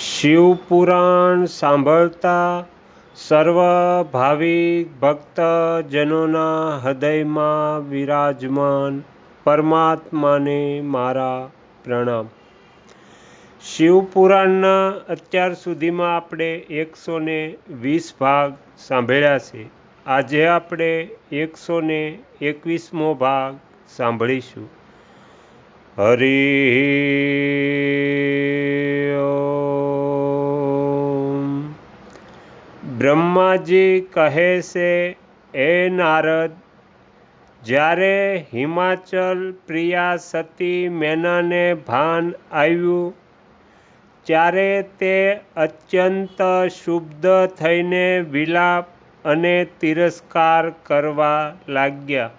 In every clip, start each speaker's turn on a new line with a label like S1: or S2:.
S1: શિવપુરાણ સાંભળતા સર્વ ભાવિક ભક્તજનોના હૃદયમાં વિરાજમાન પરમાત્માને મારા પ્રણામ. શિવપુરાણના અત્યાર સુધીમાં આપણે એકસો ને વીસ ભાગ સાંભળ્યા છે. આજે આપણે એકસો ને એકવીસમો ભાગ સાંભળીશું. હરિ બ્રહ્માજી કહે છે, એ નારદ, જ્યારે હિમાચલ પ્રિયા સતી મેનાને ભાન આવ્યું, ત્યારે તે અત્યંત શુબ્ધ થઈને વિલાપ અને તિરસ્કાર કરવા લાગ્યા.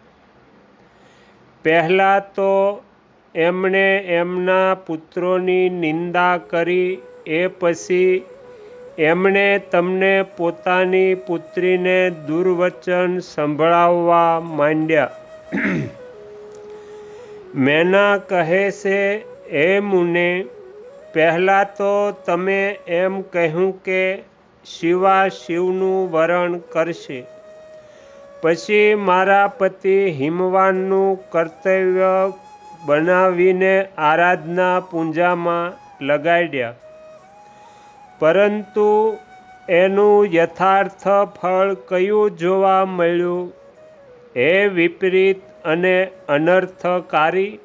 S1: પહેલાં તો એમણે એમના પુત્રોની નિંદા કરી, એ પછી એમણે તમને પોતાની પુત્રીને દુર્વચન સંભળાવવા માંડ્યા. મેના કહે છે એ મુને, પહેલાં તો તમે એમ કહ્યું કે શિવા શિવનું વરણ કરશે. પછી મારા પતિ હિમવાનનું કર્તવ્ય બનાવીને આરાધના પૂંજામાં લગાડ્યા. પરંતુ એનું યથાર્થ ફળ કયું જોવા મળ્યું? હે વિપરીત અને અનર્થકારી?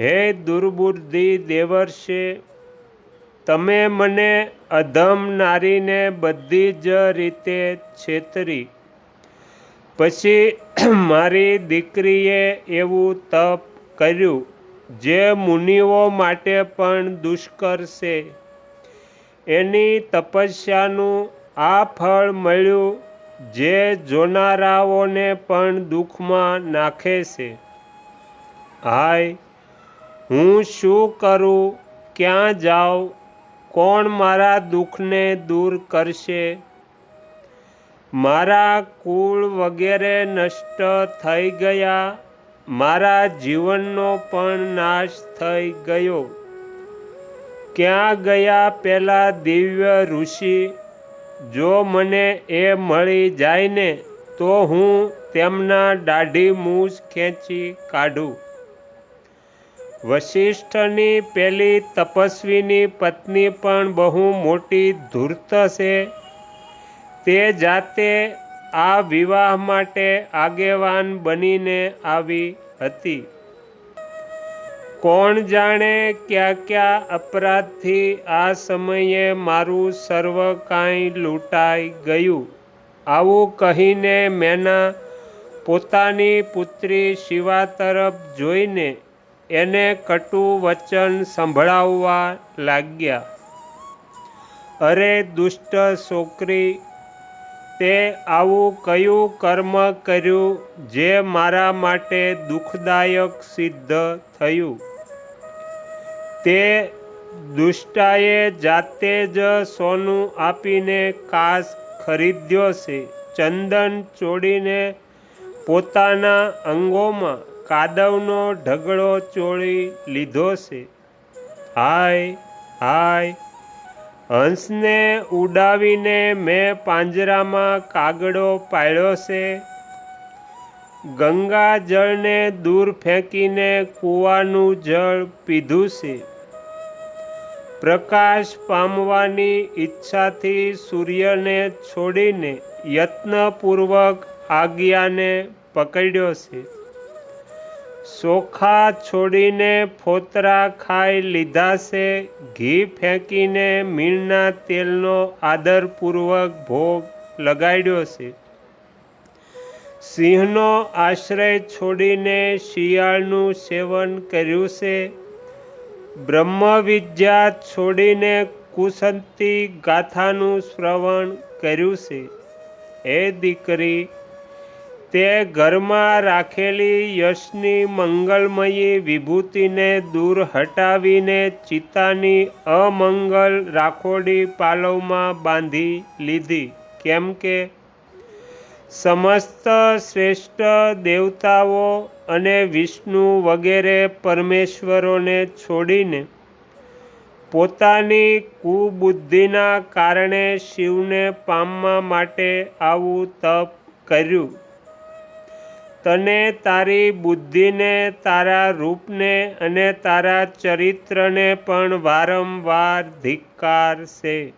S1: હે દુર્બુદ્ધિ દેવર્ષે? તમે મને અધમ નારીને બધી જ રીતે છેતરી. પછી મારી દીકરીએ એવું તપ કર્યું, જે મુનિઓ માટે પણ દુષ્કર છે. એની તપસ્યાનું આ ફળ મળ્યું જે જોનારાઓને પણ દુઃખમાં નાખે છે. હાય, હું શું કરું? ક્યાં જાઉં? કોણ મારા દુઃખને દૂર કરશે? મારા કુળ વગેરે નષ્ટ થઈ ગયા. મારા જીવનનો પણ નાશ થઈ ગયો. ક્યાં ગયા પેલા દિવ્ય ઋષિ? જો મને એ મળી જાય ને, તો હું તેમના દાઢી મૂછ ખેંચી કાઢું. વશિષ્ઠની પેલી તપસ્વીની પત્ની પણ બહુ મોટી ધૂર્ત છે. તે જાતે આ વિવાહ માટે આગેવાન બનીને આવી હતી. કોણ જાણે ક્યાં ક્યાં અપરાધથી આ સમયે મારું સર્વ કાંઈ લૂંટાઈ ગયું? આવું કહીને મેના પોતાની પુત્રી શિવા તરફ જોઈને એને કટુ વચન સંભળાવવા લાગ્યા. અરે દુષ્ટ છોકરી, તે આવું કયું કર્મ કર્યું જે મારા માટે દુઃખદાયક સિદ્ધ થયું? તે દુષ્ટાએ જાતે જ સોનું આપીને કાસ ખરીદ્યો છે. ચંદન ચોડીને પોતાના અંગોમાં કાદવનો ઢગલો ચોળી લીધો છે. હાય હાય. હંસને ઉડાવીને મેં પાંજરામાં કાગડો પાળ્યો છે. ગંગા જળને દૂર ફેંકીને કૂવાનું જળ પીધું છે. પ્રકાશ પામવાની ઈચ્છાથી સૂર્યને છોડીને યત્નપૂર્વક આજ્ઞાને પકડ્યો છે. ચોખા છોડીને ફોતરા ખાઈ લીધા છે. ઘી ફેંકીને મીણના તેલનો આદરપૂર્વક ભોગ લગાડ્યો છે. સિંહનો આશ્રય છોડીને શિયાળનું સેવન કર્યું છે. બ્રહ્મ વિદ્યા છોડીને કુસંતી ગાથાનું શ્રવણ કર્યું છે. એ દીકરી, તે ઘરમાં રાખેલી યશની મંગલમયી વિભૂતિને દૂર હટાવીને ચિતાની અમંગલ રાખોડી પાલવમાં બાંધી લીધી. કેમ કે સમસ્ત શ્રેષ્ઠ દેવતાઓ અને વિષ્ણુ વગેરે પરમેશ્વરોને છોડીને પોતાની કુબુદ્ધિના કારણે શિવને પામવા માટે આવું તપ કર્યું. તને તારી બુદ્ધિને, તારા રૂપને અને તારા ચરિત્રને પણ વારંવાર ધિક્કારશે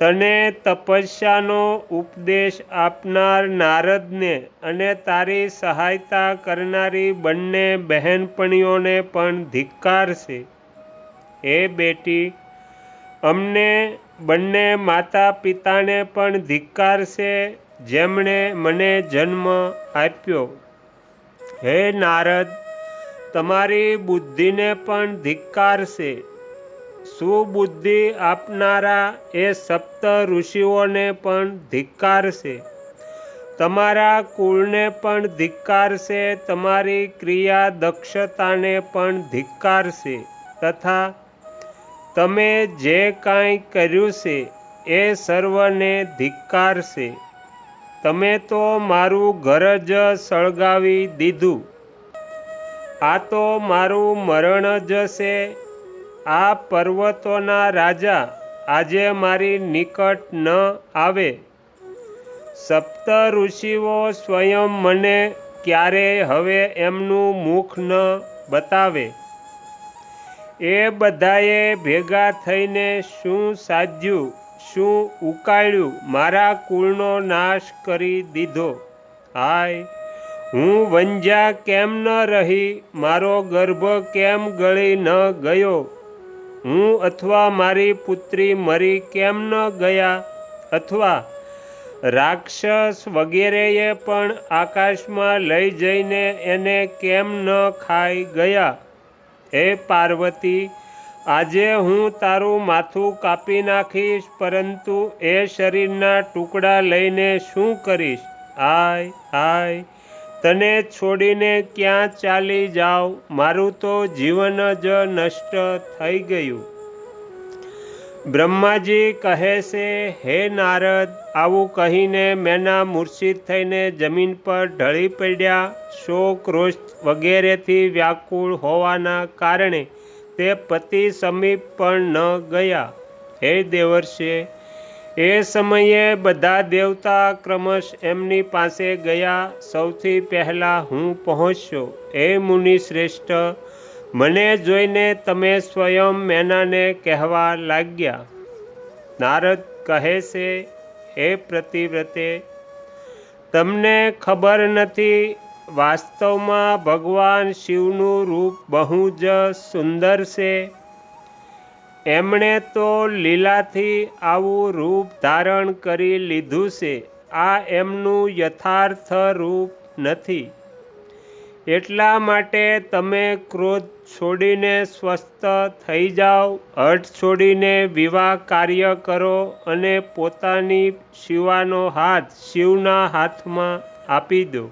S1: તને તપસ્યાનો ઉપદેશ આપનાર નારદને અને તારી સહાયતા કરનારી બંને બહેનપણીઓને પણ ધિક્કારશે એ બેટી, અમને બંને માતા પિતાને પણ ધિક્કારશે જેમણે મને જન્મ આપ્યો. હે નારદ, તમારી બુદ્ધિને પણ ધિક્કારશે સુબુદ્ધિ આપનારા એ સપ્ત ઋષિઓને પણ ધિક્કારશે. તમારા કુળને પણ ધિક્કારશે, તમારી ક્રિયા દક્ષતાને પણ ધિક્કારશે તથા તમે જે કાંઈ કર્યું છે એ સર્વને ધિક્કારશે. તમે તો મારું ઘર જ સળગાવી દીધું. આ તો મારું મરણ જ છે. આ પર્વતોના રાજા આજે મારી નિકટ ન આવે. સપ્ત ઋષિઓ સ્વયં મને ક્યારે હવે એમનું મુખ ન બતાવે? એ બધાએ ભેગા થઈને શું સાધ્યું, શું ઉકાળ્યું, મારા કુળનો નાશ કરી દીધો? હાય, હું વંજા કેમ ન રહી? મારો ગર્ભ કેમ ગળી ન ગયો? હું અથવા મારી પુત્રી મરી કેમ ન ગયા? અથવા રાક્ષસ વગેરેએ પણ આકાશમાં લઈ જઈને એને કેમ ન ખાઈ ગયા? હે પાર્વતી, આજે હું તારું માથું કાપી નાખીશ, પરંતુ એ શરીરના ટુકડા લઈને શું કરીશ? આય આય તને છોડીને ક્યાં ચાલી જાઉં મારું તો જીવન જ નષ્ટ થઈ ગયું. બ્રહ્માજી કહે છે, હે નારદ, આવું કહીને મેના મૂર્છિત થઈને જમીન પર ઢળી પડ્યા. શોક રોષ વગેરેથી વ્યાકુળ હોવાના કારણે તે પતિ સમીપ પણ ન ગયા. હે દેવર્ષે એ સમયે બધા દેવતા ક્રમશ એમની પાસે ગયા. સૌથી પહેલાં હું પહોંચ્યો. એ મુનિ શ્રેષ્ઠ, મને જોઈને તમે સ્વયં મેનાને કહેવા લાગ્યા. નારદ કહે છે, હે પ્રતિવ્રતે, તમને ખબર નથી, વાસ્તવમાં ભગવાન શિવનું રૂપ બહુ જ સુંદર છે. એમણે તો લીલાથી આવું રૂપ ધારણ કરી લીધું છે. આ એમનું યથાર્થ રૂપ નથી. એટલા માટે તમે ક્રોધ છોડીને સ્વસ્થ થઈ જાઓ, હઠ છોડીને વિવાહ કાર્ય કરો અને પોતાની શિવાનો હાથ શિવના હાથમાં આપી દો.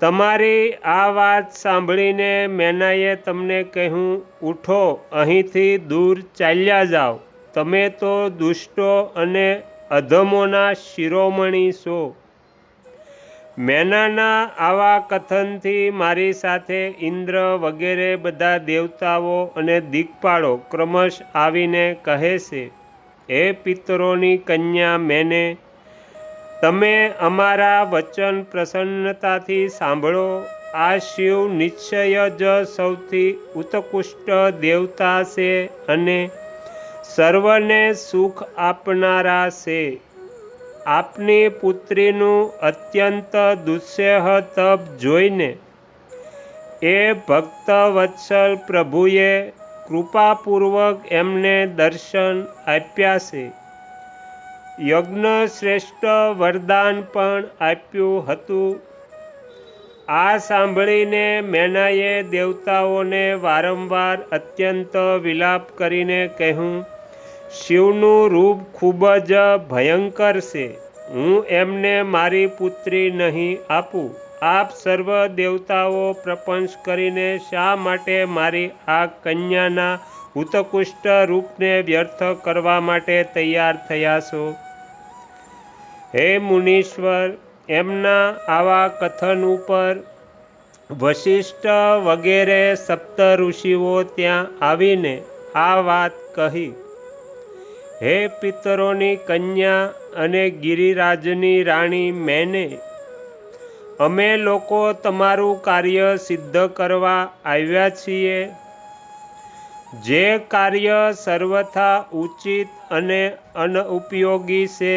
S1: તમારી આ વાત સાંભળીને મેનાએ તમને કહ્યું, ઉઠો, અહીંથી દૂર ચાલ્યા જાઓ. તમે તો દુષ્ટો અને અધમોના શિરોમણી છો. મેનાના આવા કથનથી મારી સાથે ઇન્દ્ર વગેરે બધા દેવતાઓ અને દિગપાળો ક્રમશ આવીને કહે છે, હે પિતરોની કન્યા, મેને તમે અમારા વચન પ્રસન્નતાથી સાંભળો. આ શિવ નિશ્ચય જ સૌથી ઉત્કૃષ્ટ દેવતા છે અને સર્વને સુખ આપનારા છે. આપની પુત્રીનું અત્યંત દુસ્સેહ તપ જોઈને એ ભક્ત વત્સલ પ્રભુએ કૃપાપૂર્વક એમને દર્શન આપ્યા છે. યજ્ઞ શ્રેષ્ઠ વરદાન પણ આપ્યું હતું. આ સાંભળીને મેનાએ દેવતાઓને વારંવાર અત્યંત વિલાપ કરીને કહ્યું, શિવનું રૂપ ખૂબ જ ભયંકર છે. હું એમને મારી પુત્રી નહીં આપું. આપ સર્વ દેવતાઓ પ્રપંચ કરીને શા માટે મારી આ કન્યાના ઉત્કૃષ્ટ રૂપને વ્યર્થ કરવા માટે તૈયાર થયા છો? હે મુનીશ્વર, એમના આવા કથન ઉપર વશિષ્ઠ વગેરે સપ્ત ઋષિઓ ત્યાં આવીને આ વાત કહી. હે પિતરોની કન્યા અને ગિરિરાજની રાણી મેને, અમે લોકો તમારું કાર્ય સિદ્ધ કરવા આવ્યા છીએ. જે કાર્ય સર્વથા ઉચિત અને અનઉપયોગી છે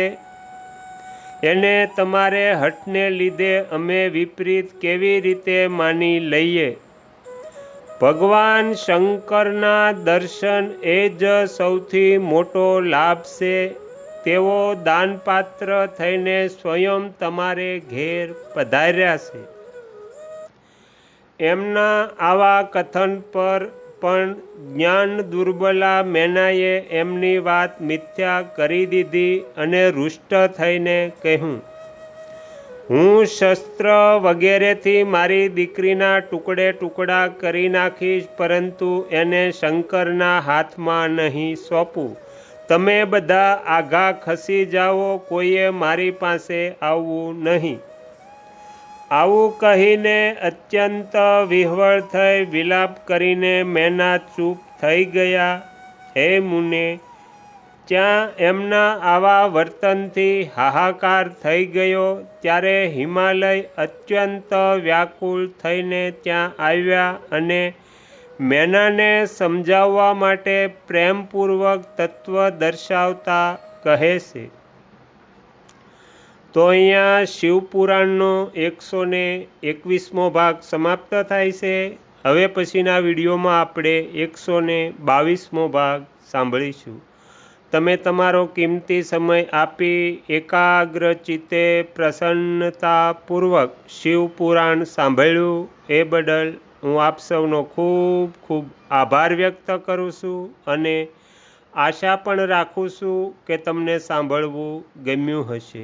S1: એને તમારે હઠને લીધે અમે વિપરીત કેવી રીતે માની લઈએ? ભગવાન શંકરના દર્શન એ જ સૌથી મોટો લાભ છે. તેઓ દાનપાત્ર થઈને સ્વયં તમારે ઘેર પધાર્યા છે. એમના આવા કથન પર પણ જ્ઞાન દુર્બલા મેનાએ એમની વાત મિથ્યા કરી દીધી અને રુષ્ટ થઈને કહ્યું, હું શસ્ત્ર વગેરેથી મારી દીકરીના ટુકડે ટુકડા કરી નાખીશ, પરંતુ એને શંકરના હાથમાં નહીં સોંપું. તમે બધા આઘા ખસી જાઓ, કોઈએ મારી પાસે આવવું નહીં. આવું કહીને અત્યંત વિહવળ થઈ વિલાપ કરીને મેના ચૂપ થઈ ગયા. હે મુને, ત્યાં એમના આવા વર્તનથી હાહાકાર થઈ ગયો ત્યારે હિમાલય અત્યંત વ્યાકુળ થઈને ત્યાં આવ્યા અને મેનાને સમજાવવા માટે પ્રેમપૂર્વક તત્વ દર્શાવતા કહે છે. તો અહીંયા શિવપુરાણનો એકસો ને એકવીસમો ભાગ સમાપ્ત થાય છે. હવે પછીના વિડીયોમાં આપણે એકસો ને બાવીસમો ભાગ સાંભળીશું. તમે તમારો કિંમતી સમય આપી એકાગ્ર ચિત્તે પ્રસન્નતાપૂર્વક શિવપુરાણ સાંભળ્યું એ બદલ હું આપ સૌનો ખૂબ ખૂબ આભાર વ્યક્ત કરું છું અને આશા પણ રાખું છું કે તમને સાંભળવું ગમ્યું હશે.